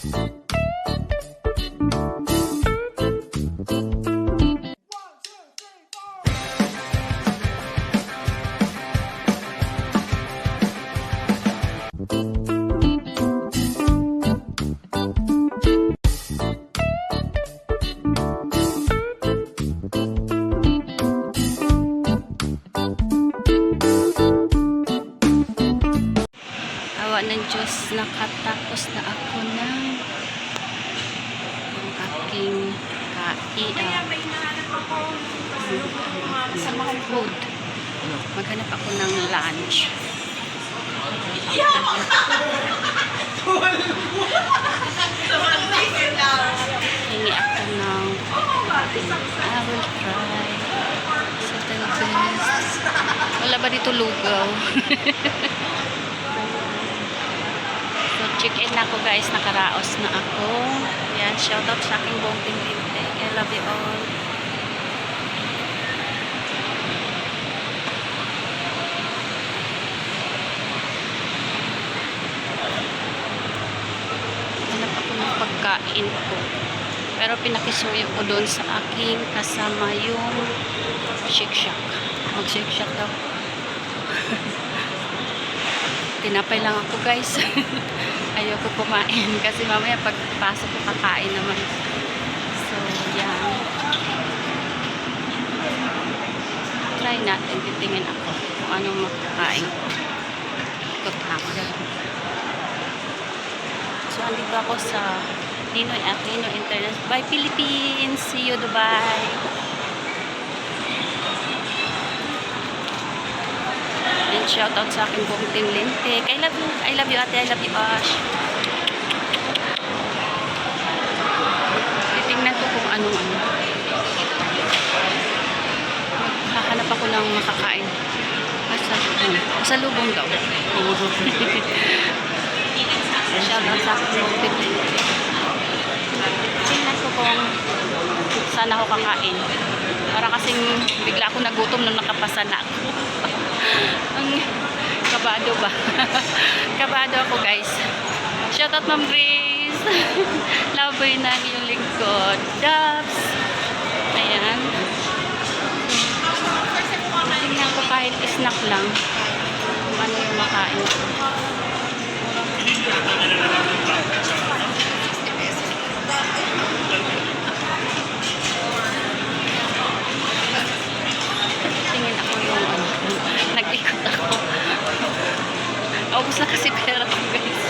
Awa ng Diyos, nakatapos na ako ng ang aking kain. Sa mga food. Maghanap ako ng lunch. Hingi ako ng I will try. Certain best. Wala ba dito lugaw? So, check-in na ako guys. Nakaraos na ako. Yan, shoutout sa aking buong team. I love you all. Hanap ako ng pagkain ko. Pero pinakisuyo ko doon sa aking kasama yung Shake Shack. Mag-Shake Shack daw. Tinapay lang ako guys. Ayoko kumain kasi mamaya pagpasok ko kakain naman. So, yan. Try natin. Titingin ako kung anong makakain ko. Ikot ako. So, andito ako sa Ninoy Aquino Internet. Bye Philippines! See you Dubai! And shout out sa aking buong team Lintek. I love you. I love you ate. I love you Ash. Titingnan ko kung anong ano. Hahanap ako ng makakain. Asa, ano, sa lubong daw. shout out sa Lintek. Tingnan ko kung saan ako kakain. Para kasing bigla ako nagutom nung nakapasa na ako. Ang kabado ba? kabado ako guys. Shout out Ma'am Grace. Laboy na ang iyong lingkod. Dubs. Ayan. Snack lang. Kung ano yung makain ko. Tingin ako yung ano. Nag-ikot ako. Ubus na kasi pera ko guys.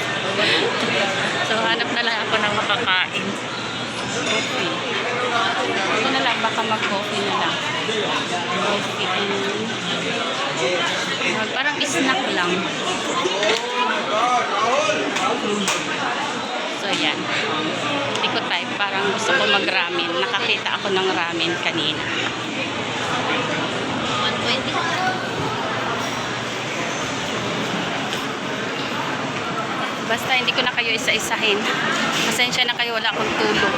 So hanap na lang ako ng makakain. Coffee. Baka mag-coffee na lang. Coffee and parang snack lang. So yan. Ikot tayo. Parang gusto ko mag-ramen. Nakakita ako ng ramen kanina. Basta hindi ko na kayo isa-isahin. Pasensya na kayo, wala akong tulog.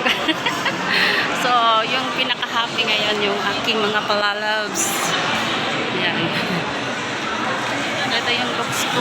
so, yung pinaka-happy ngayon, yung aking mga palalabs. Yan. Ito yung looks ko.